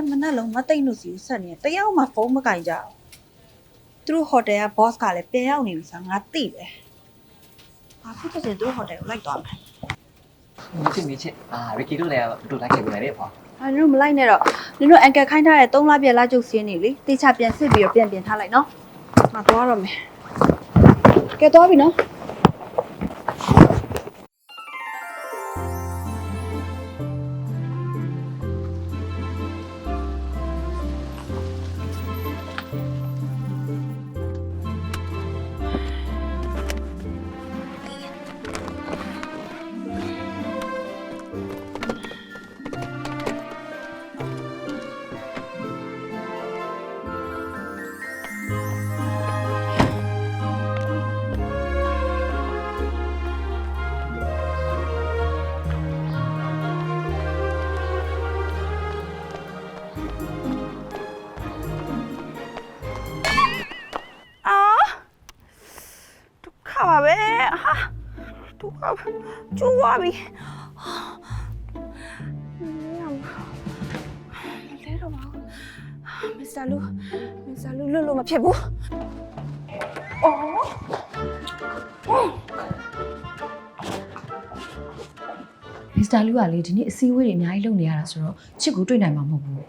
တမနက်လုံးမသိမ့်လို့စီကိုဆက်နေတယ်တယောက်မှဖုန်းမကင်ကြဘူးသူတို့ဟိုတယ်က boss ကလည်းပြန်ရောက်နေပြီဆိုတော့ငါသိတယ်ဘာဖြစ်ဖြစ်သူတို့ဟိုတယ်ကိုလိုက်သွားမယ်မချစ်မချစ်အာရီကီတို့လည်းတို့လိုက်ခဲ့ပြန်လေပေါ့။အဲ့တို့မလိုက်နဲ့တော့နင်တို့အန်ကယ်ခိုင်းထားတဲ့3လပြည့်လာကျုပ်စင်းနေလေတေချာပြန်စစ်ပြီးတော့ပြန်ပြင်ထားလိုက်နော်။ငါသွားတော့မယ်။ကဲသွားပြီနော်။ က္ခပါကျိုးသွားပြီ။ဟာမလဲတော့ပါဘူး။မစ္စတာလူမစ္စတာလူလွတ်လို့မဖြစ်ဘူး။အော်မစ္စတာလူကလေဒီနေ့အစည်းအဝေးတွေအများကြီးလုပ်နေရတာဆိုတော့ချစ်ကိုတွေ့နိုင်မှာမဟုတ်ဘူး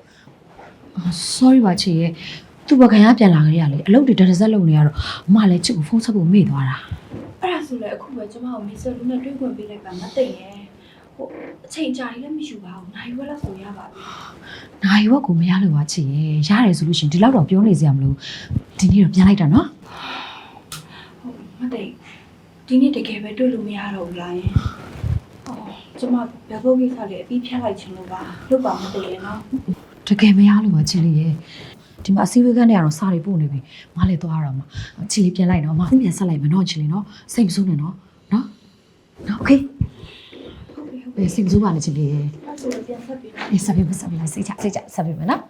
အာ sorry ပါချစ်ရဲ့သူ့ဘကန်ကပြန်လာကြရလေအလုပ်တွေတရဇက်လုပ်နေရတော့အမလည်းချစ်ကိုဖုန်းဆက်ဖို့မေ့သွားတာ အဲ့ဒါဆိုလည်းအခုပဲကျမကိုမစ္စတာလူနဲ့တွေ့ခွင့်ပေးလိုက်ပါမသိရင်ဟိုအချိန်ကြာကြီးလည်းမယူပါဘူးနိုင်ဝက်လောက်ဆိုရပါပြီနိုင်ဝက်ကိုမရလို့ပါချစ်ရဲ့ရတယ်ဆိုလို့ရှရင်ဒီလောက်တော့ပြောနေစရာမလိုဒီနေ့တော့ပြန်လိုက်တာနော်ဟုတ်မသိဒီနေ့တကယ်ပဲတွေ့လို့မရတော့ဘူးလားယင်အော်ကျမဘယ်ဘုတ်ကိစ္စလေးအပြီးဖြတ်လိုက်ချင်လို့ပါလုပ်ပါမသိရင်နော်တကယ်မရလို့ပါချစ်လေးရဲ့ ဒီမှာအစည်းအဝေးကနေကတော့စာတွေပို့နေပြီမလည်းသွားရအောင်မချစ်လေးပြန်လိုက်တော့မပြန်ဆက်လိုက်မယ်နော်ချစ်လေးနော်စိတ်မဆိုးနဲ့နော်နော်နော်โอเค ဟုတ်ပြီဟုတ်ပြီ ဘယ်စိတ်မဆိုးပါနဲ့ချစ်လေးရဲ့ အဲ့ဆိုလည်းပြန်ဆက်ပြီးတော့ အေးဆက်ပြီးမဆက်ပြီးလိုက်စိတ်ချစိတ်ချဆက်ပြီးမယ်နော်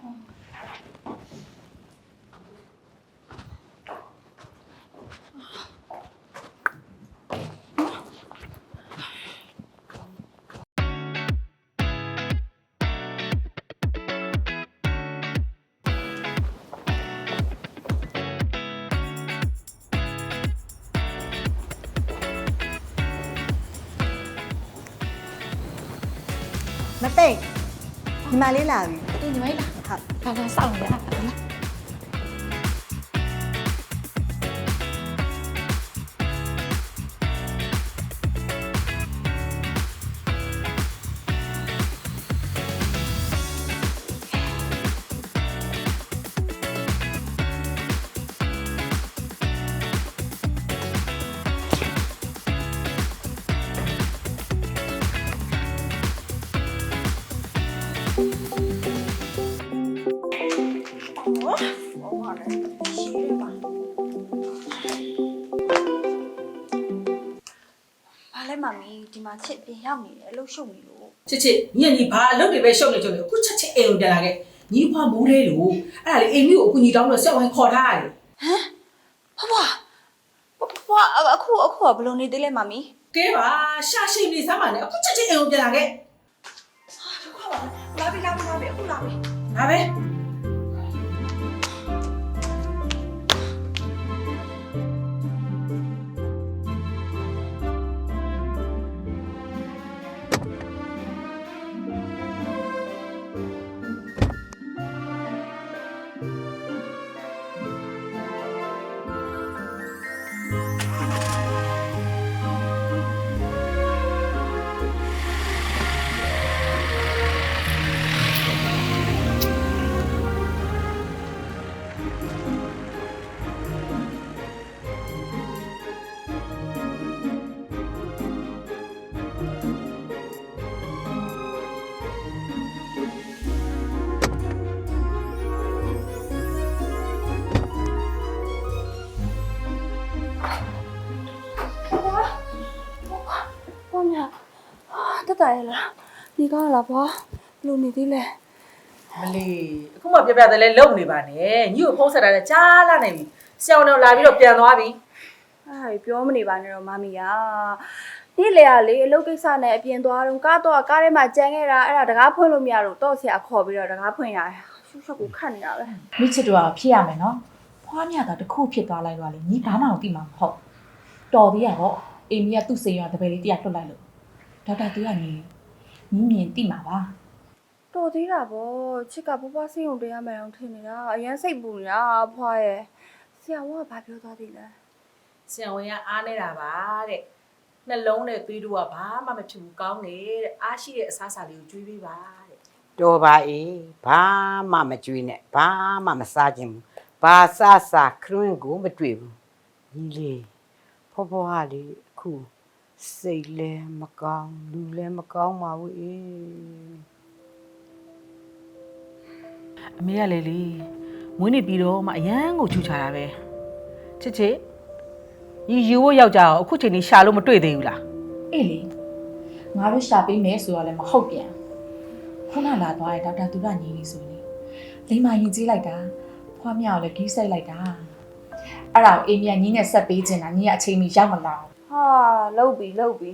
မသိမ့်ဒီမလေးလာပြီအေးညီမလေးလားဟုတ်လာလာစောင့်နေရ တာလာဘာလဲမမီဒီမှာချစ်ပြင်ရောက်နေတယ်အလုပ်ရှုပ်နေလို့ချစ်ချစ်ညီကညီဘာအလုပ်တွေပဲရှုပ်နေကြတယ်အခုချက်ချင်းအိမ်ကိုပြန်လာခဲ့ညီဖွားမိုးလေးလို့အဲ့ဒါလေအိမ်မျိုးကိုအကူညီတောင်းလို့ဆက်ဝင်ခေါ်ထားရတယ်ဘွားဘွားအခုအခုကဘယ်လိုနေသေးလဲမမီကဲပါရှာရှိနေစမ်းပါနဲ့အခုချက်ချင်းအိမ်ကိုပြန်လာခဲ့ဒုက္ခပါလာပြီလာပြီလာပြီအခုလာပြီဒါပဲ တက်တာရလားဒီကားလားဘွားဘယ်လိုနေသေးလဲမလီအခုမှပြပြတယ်လဲလုံနေပါနဲ့ညီကိုဖုန်းဆက်တာနဲ့ကြားလာနေပြီဆရာတော်လာပြီးတော့ပြန်သွားပြီအဲ့ဒါကြီးပြောမနေပါနဲ့တော့မမီယာနေ့လေကလေအလုပ်ကိစ္စနဲ့အပြင်သွားတော့ကားတော့ကားထဲမှာကြမ်းခဲ့တာအဲ့ဒါတကားဖွင့်လို့မရတော့တော့ဆရာခေါ်ပြီးတော့တကားဖွင့်ရတယ်ရှုပ်ရှုပ်ကိုခတ်နေတာပဲမိချစ်တို့ကဖြစ်ရမယ်နော်ဖွားမြတ်ကတခုဖြစ်သွားလိုက်တော့လေညီဘာမှမသိမှာမဟုတ်တော်သေးရတော့အေမီကသူ့စေရတပည့်လေးတရားလွတ်လိုက်လို့ ဒေါက်တာသူကညီညီမြင်သိမှာပါတော်သေးတာဗောချစ်ကဘွားစိတ်ုံတရားမယ်အောင်ထင်နေတာအရင်စိတ်ပူနေတာဖွားရဲ့ဆရာကဘာပြောသွားသေးလဲဆံဝင်ကအားနေတာပါတဲ့နှလုံးနဲ့သွေးတို့ကဘာမှမဖြစ်ဘူးကောင်းတယ်တဲ့အားရှိတဲ့အစားအစာလေးကိုကျွေးပေးပါတဲ့တော်ပါအေးဘာမှမကြွေးနဲ့ဘာမှမစားခြင်းဘူးဘာစစခရွင်းကိုမတွေ့ဘူးညီလေးဖွားဖွားလေးအခု စိတ်လဲမကောင်းလူလဲမကောင်းပါဘူးအေးအမေကလေလေမွေးနေ့ပြီးတော့မှအရန်ကိုချူချတာပဲချစ်ချစ်ညီယူဖို့ယောက်ျားကိုအခုချိန်นี้ရှာလို့မတွေ့သေးဘူးလားအေးလေငါတို့ရှာပေးမယ်ဆိုတော့လည်းမဟုတ်ပြန်ခုနလာသွားတဲ့ဒေါက်တာသူကညီလေးဆိုနေလိမ္မာရင်ကြီးလိုက်တာဖွားမြတ်ကိုလည်းဂီးဆိုင်လိုက်တာအဲ့ဒါကိုအေမီကညီနဲ့ဆက်ပေးချင်တာညီကအချိန်မီရောက်မလာဘူး ဟာလှုပ်ပြီလှုပ်ပြီ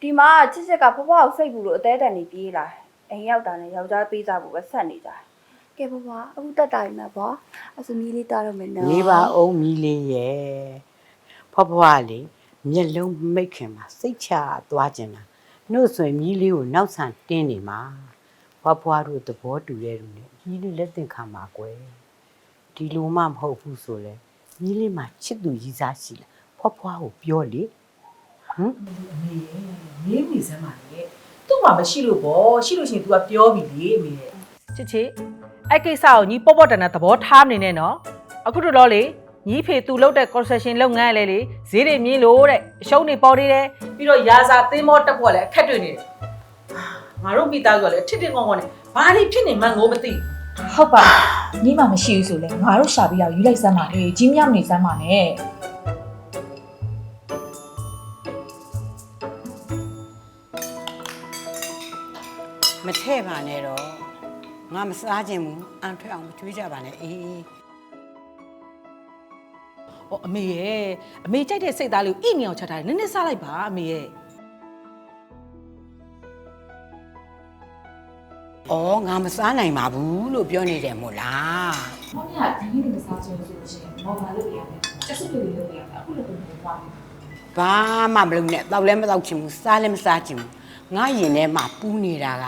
ဒီမှာချစ်ချစ်ကဖွားဖွားကိုစိတ်ပူလို့အသေးတန်နေပြေးလာအိမ်ရောက်တာနဲ့ယောက်ျားပေးစားဖို့ပဲဆက်နေကြတယ်ကဲဖွားဖွားအခုတက်တာရင်မှာဗောအစမီလေးတားတော့မယ်နော်နေပါအောင်မီလေးရဲ့ဖွားဖွားလေးမျက်လုံးမိတ်ခင်မှာစိတ်ချသွားခြင်းတာနှုတ်ဆွေမီလေးကိုနောက်ဆန်တင်းနေမှာဖွားဖွားတို့သဘောတူတဲ့လူနဲ့မီလေးလက်သင်ခံပါကွယ်ဒီလိုမှမဟုတ်ဘူးဆိုလဲမီလေးမှာချစ်သူကြီးစားရှိလားဖွားဖွားကိုပြောလေ ဟမ်အမေရဲ့မင်းမိစမ်းပါလေသူ့မှာမရှိလို့ပေါ့ရှိလို့ရှိရင် तू ကပြောပြီလေအမေရဲ့ချစ်ချစ်အဲ့ကိစ္စကိုညီပေါ့ပေါ့တန်တဲ့သဘောထားမနေနဲ့နော်အခုတော့တော့လေညီဖေသူလုပ်တဲ့ concession လုပ်ငန်းလေလေဈေးတွေမြင်းလို့တဲ့အရှုံးတွေပေါ်နေတယ်ပြီးတော့ရာစာသင်းမောတက်ဖို့ကလည်းအခက်တွေ့နေတယ်ငါတို့မိသားစုကလည်းထစ်ထစ်ငေါငေါနဲ့ဘာတွေဖြစ်နေမှန်းငိုမသိဟုတ်ပါညီမမရှိဘူးဆိုလဲငါတို့ရှာပြီးတော့ယူလိုက်စမ်းပါလေကြီးမြောက်နေစမ်းပါနဲ့ ထဲ့ပါနဲ့တော့ငါမစားခြင်းဘူးအန်ထွက်အောင်မကြွေးကြပါနဲ့အေး။ဟောအမေရဲ့အမေကြိုက်တဲ့စိတ်သားလေးကိုဣနေအောင်ချက်ထားတယ်နည်းနည်းစားလိုက်ပါအမေရဲ့။အော်ငါမစားနိုင်ပါဘူးလို့ပြောနေတယ်မို့လား။မောင်ကဒီနေ့ကစားချင်လို့ဆိုလို့ရှိရင်မောင်လာလို့ပြရတယ်။ချက်စစ်လို့လုပ်ရတာအခုလည်းပုံပုံပါ။ဘာမှမလုပ်နဲ့တောက်လည်းမတောက်ချင်ဘူးစားလည်းမစားချင်ဘူး။ငါရင်ထဲမှာပူးနေတာက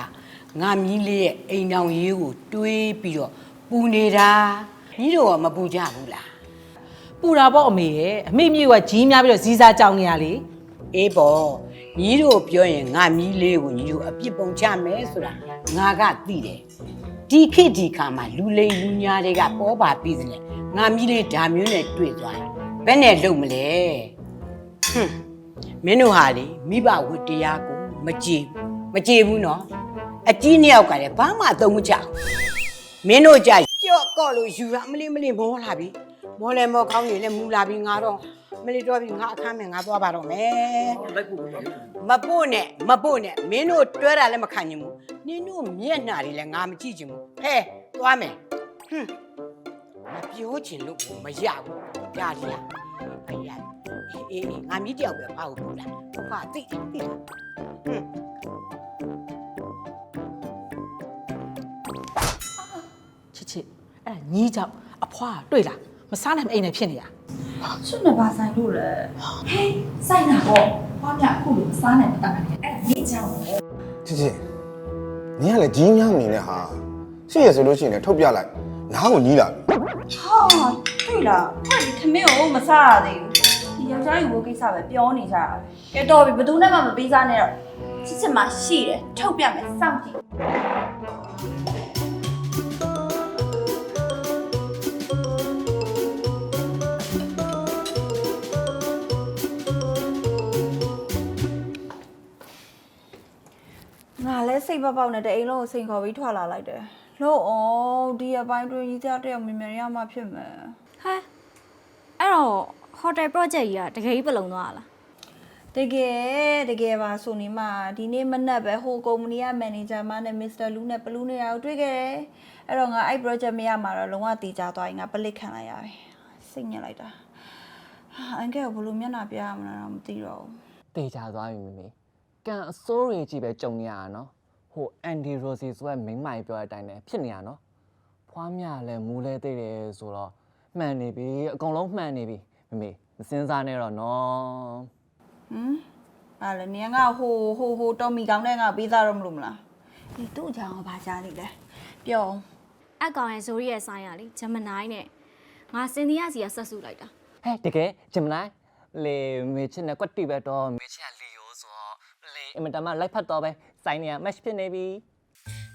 ငါမီးလေးရဲ့အိမ်တောင်ရေးကိုတွေးပြီးတော့ပူနေတာ။ကြီးတော့မပူကြဘူးလား။ပူတာပေါ့အမေရဲ့အမေမျိုးကကြီးများပြီးတော့ဇီးစားကြောင်နေရလေ။အေးပေါ့ညီတို့ပြောရင်ငါမီးလေးကိုညီတို့အပြစ်ပုံချမယ်ဆိုတာငါကသိတယ်။ဒီခေတ်ဒီခါမှာလူလိမ်လူညာတွေကပေါ်ပါပြီးစလေငါမီးလေးဒါမျိုးနဲ့တွေ့သွားတယ်။ဘယ်နဲ့လုံမလဲ။ဟွန်းမင်းတို့ဟာလေမိဘဝတ္တရားကိုမကြည်ဘူးမကြည်ဘူးနော်။ အကြီးနှစ်ယောက်ကလည်းဘာမှအသုံးမချဘူး။မင်းတို့ကြကြော့ကော့လို့ယူရမလေးမလေးမောလာပြီ။မောလဲမောကောင်းနေလဲမူလာပြီငါတော့မလေးတော့ပြီငါအခမ်းမယ်ငါသွားပါတော့မယ်။လိုက်ဖို့ပဲမပို့နဲ့မပို့နဲ့မင်းတို့တွဲတာလည်းမခံချင်ဘူးနင်တို့မျက်နှာတွေလည်းငါမကြည့်ချင်ဘူးဟဲသွားမယ်ဟွန်းမပြောချင်လို့ကိုမရဘူးကြားရလားအေးရအေးအေးငါမြည်တယောက်ပဲဖောက်ဘူးလားဟာတိတိတိဟွန်း ချစ်ချစ်အဲ့ဒါညီးကြောင်အဖွားတွေ့လားမစားနိုင်မအိမ်နဲ့ဖြစ်နေတာချွတ်နေပါဆိုင်လို့လေ။ဟေးစိုက်တာပေါ့။ဖွားမြအခုလိုမစားနိုင်မတတ်နိုင်အဲ့ဒါနေချောင်းပေါ့ချစ်ချစ်နင်ကလည်းကြီးမြောင်းနေတဲ့ဟာရှိရဆိုလို့ရှိရင်လည်းထုတ်ပြလိုက်နားကိုညီးလာပြီဟာတွေ့လားထွက်ဒီခမင်းကိုမစားရသေးဘူးဒီယောက်ျားယူဖို့ကိစ္စပဲပြောနေကြတာကဲတော်ပြီဘယ်သူနဲ့မှမပေးစားနဲ့တော့ချစ်ချစ်မှရှိတယ်ထုတ်ပြမယ်စောင့်ကြည့် စိတ်ပေါက်ပေါက်နဲ့တအိမ်လုံးကိုစိန်ခေါ်ပြီးထွက်လာလိုက်တယ်လို့အောင်ဒီအပိုင်းတွင်ကြီးကြတဲ့မြန်မြန်ရမှဖြစ်မယ်ဟဲအဲ့တော့ hotel project ကြီးကတကယ်ကြီးပလုံသွားတာလားတကယ်တကယ်ပါဆိုနေမှဒီနေ့မနက်ပဲဟိုကုမ္ပဏီကမန်နေဂျာမနဲ့မစ္စတာလူးနဲ့ဘလူးနေတာကိုတွေ့ခဲ့တယ်အဲ့တော့ငါအဲ့ project မရမှာတော့လုံးဝတေချာသွားရင်ငါပလစ်ခံလိုက်ရပြီစိတ်ညစ်လိုက်တာဟာအန်ကယ်ကိုဘယ်လိုမျက်နှာပြရမလဲတော့မသိတော့ဘူးတေချာသွားပြီမေမေကန်အစိုးရကြီးပဲကြုံနေရတာနော် ဟိုအန်ဒီရိုစီဆိုတဲ့မိန်းမကြီးပြောတဲ့အတိုင်းပဲဖြစ်နေရနော်ဖွားမြလည်းမူလဲသိတယ်ဆိုတော့မှန်နေပြီအကုန်လုံးမှန်နေပြီမေမေမစင်းစားနဲ့တော့နော်ဟမ်ဘာလဲနင်ကဟိုဟိုဟိုတော်မီကောင်းတဲ့ငါပေးသားတော့မလို့မလားဒီသူ့အကြောင်းကဘာကြားနေလဲပြောအကောင်ရဲ့ဇိုရီရဲ့ဆိုင်ရလေဂျမနိုင်းနဲ့ငါစင်ဒီယာစီကဆက်စုလိုက်တာဟဲ့တကယ်ဂျင်မလိုက်လေမေချင်နဲ့ကွက်တီပဲတော့မေချင်ကလီယိုဆိုတော့လေအင်မတန်မှလိုက်ဖတ်တော့ပဲ စိုင်းနေရ match ဖြစ်နေပြီ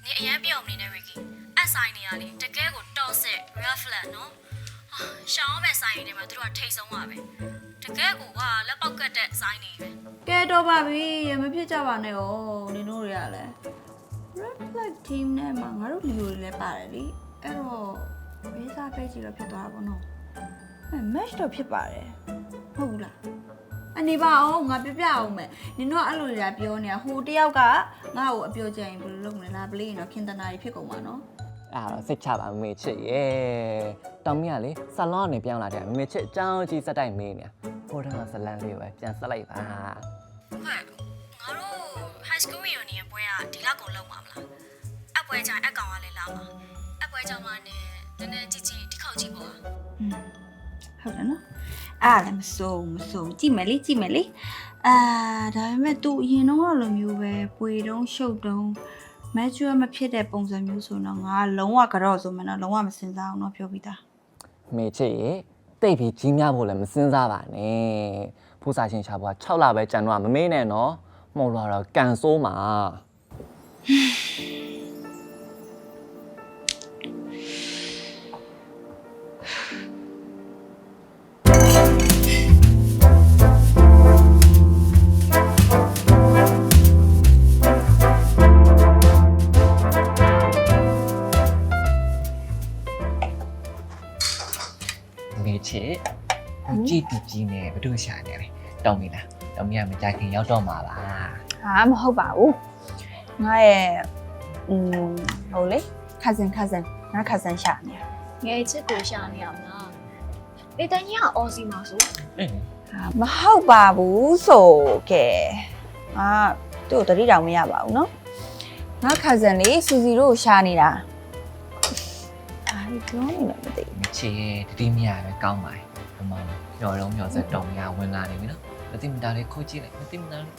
နေအရန်ပြောင်းနေနေရီကီအဆိုင်နေရလေတကယ်ကိုတော့ဆက် real flat နော်ဟာရှောင်းပဲဆိုင်နေမှာသူတို့ကထိတ်ဆုံးပါပဲတကယ်ကိုကလက်ပေါက်ကတ်တဲ့ဆိုင်နေပဲကဲတော့ပါပြီရမဖြစ်ကြပါနဲ့哦နင်တို့တွေကလည်း red flag team နဲ့မှာငါတို့လီယိုတွေလည်းပါတယ်လीအဲ့တော့ဘေးစားပဲကြီးတော့ဖြစ်သွားတာပေါ့နော်အဲ match တော့ဖြစ်ပါတယ်ဟုတ်ဘူးလား အနေပါအောင်ငါပြပြအောင်မယ်နင်တို့ကအဲ့လိုတွေကပြောနေတာဟိုတယောက်ကငါ့ကိုအပြောကြရင်ဘယ်လိုလုပ်မလဲလားဘလေးရင်တော့ခင်တနာကြီးဖြစ်ကုန်ပါနော်အဲ့တော့စိတ်ချပါမေချစ်ရေတောင်မီးကလေဆလောင်းကနေပြောင်းလာတယ်မေချစ်အကြောင်းကြီးစက်တိုက်မေးနေတာဟိုတန်းကဇလန်လေးကိုပဲပြန်ဆက်လိုက်ပါဟဲ့ငါတို့ high school reunion ပွဲကဒီလောက်ကုန်လုံးပါမလားအပွဲကြိုင်အကောင်ကလည်းလာမှာအပွဲကြောင့်မနဲ့နည်းနည်းကြည့်ကြည့်ဒီခေါက်ကြည့်ပေါ့ ဟုတ်တယ်နော်အားလည်းမစိုးမစိုးကြည့်မယ်လေကြည့်မယ်လေအာဒါပေမဲ့ तू အရင်တော့ကလိုမျိုးပဲပွေတုံးရှုပ်တုံး mature မဖြစ်တဲ့ပုံစံမျိုးဆိုတော့ငါလုံးဝကြော့ဆိုမှတော့လုံးဝမစင်စားအောင်တော့ပြောပြီးသားမေချစ်ရေတိတ်ပြီးကြီးများဖို့လည်းမစင်းစားပါနဲ့ဖူးစာရှင်ချာဘွား6လပဲကြံတော့မမေးနဲ့နော်မှုံလာတော့ကန်ဆိုးမှာမေ တောင်းမိလားတောင်းမိကမကြခင်ရောက်တော့မှာပါ ဟာမဟုတ်ပါဘူးငါရဲ့อืมဟိုလေ cousin cousin ငါ cousin ရှာနေရ ငယ်ချစ်ကိုရှာနေရမလားလေတန်ကြီးကအော်စီမှာဆို အေး ဟာမဟုတ်ပါဘူးဆိုကဲအာသူ့ကိုတတိတောင်မရပါဘူးเนาะငါ cousin လေးစူစီတို့ကိုရှာနေတာအာဒီပြောနေမှမသိဘူး မချစ်ရဲ့တတိမရပဲကောင်းပါရဲ့အမောင် မျော်တော့မျော်စက်တုံရဝင်လာနေပြီနော်မသိမသားလေးခိုးကြည့်လိုက်မသိမသားလေး